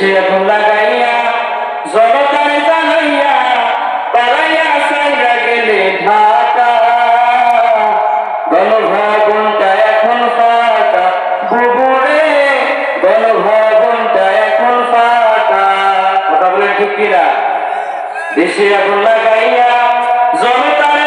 দেশে আগুন লাগাইয়া, জনতারে জানাইয়া পালাইয়া সাইরা গেলে ঢাকা। গণভবনটা এখন ফাঁকা বুবুরে গণভবনটা এখন ফাঁকা। কথা বলে ঠিক কিনা? দেশে আগুন লাগাইয়া, জনতারে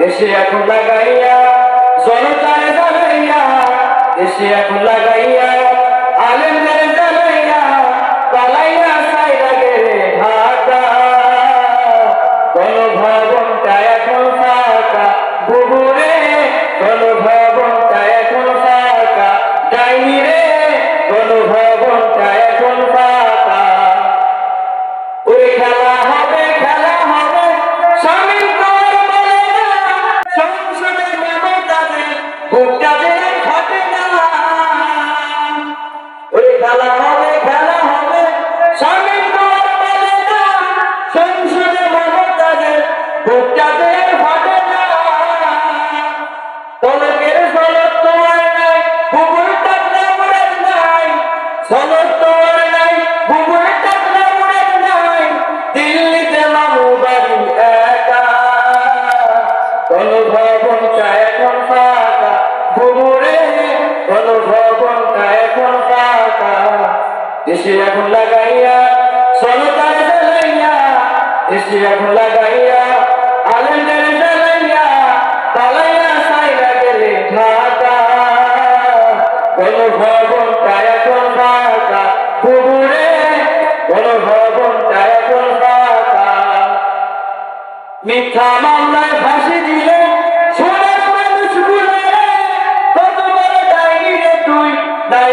দেশে এখন লাগাইয়া, জনতারে জানাইয়া দেশে এখন লাগাইয়া, আলেমদের জানাইয়া পালাইয়া সাইরা গেলে ঢাকা। গণভবনটা এখন ফাঁকা, বুবুরে, গণভবনটা এখন ফাঁকা। ডাইনি রে, গণভবনটা এখন ফাঁকা। দেশে এখন লাগাইয়া সলতার জ্বালাইয়া দেশে এখন লাগাইয়া আলেন্দের জ্বালাইয়া, পালাইয়া সাইরা গেলে ঢাকা গণভবনটা এখন ফাঁকা বুবুরে গণভবনটা এখন ফাঁকা। মিথ্যা মামলায় ফাঁসি দিলে সোনার মানুষগুলো কত বড় ডাইনি রে তুই? নাই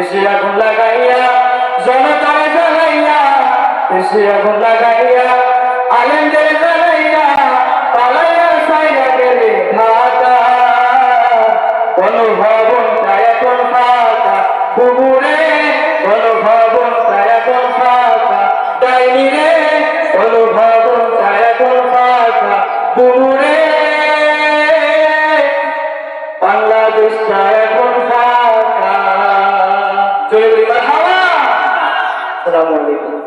দেশে আগুন লাগাইয়া, জনতারে জ্বালাইয়া দেশে আগুন লাগাইয়া আলেন্দের জ্বালাইয়া, পালাইয়া সাইয়া গেলে ঢাকা গণভবনটা এখন ফাঁকা বুবুরে গণভবনটা এখন ফাঁকা, ডাইনি রে গণভবনটা এখন ফাঁকা বুবুরে বাংলাদেশটা এখন আসসালামু আলাইকুম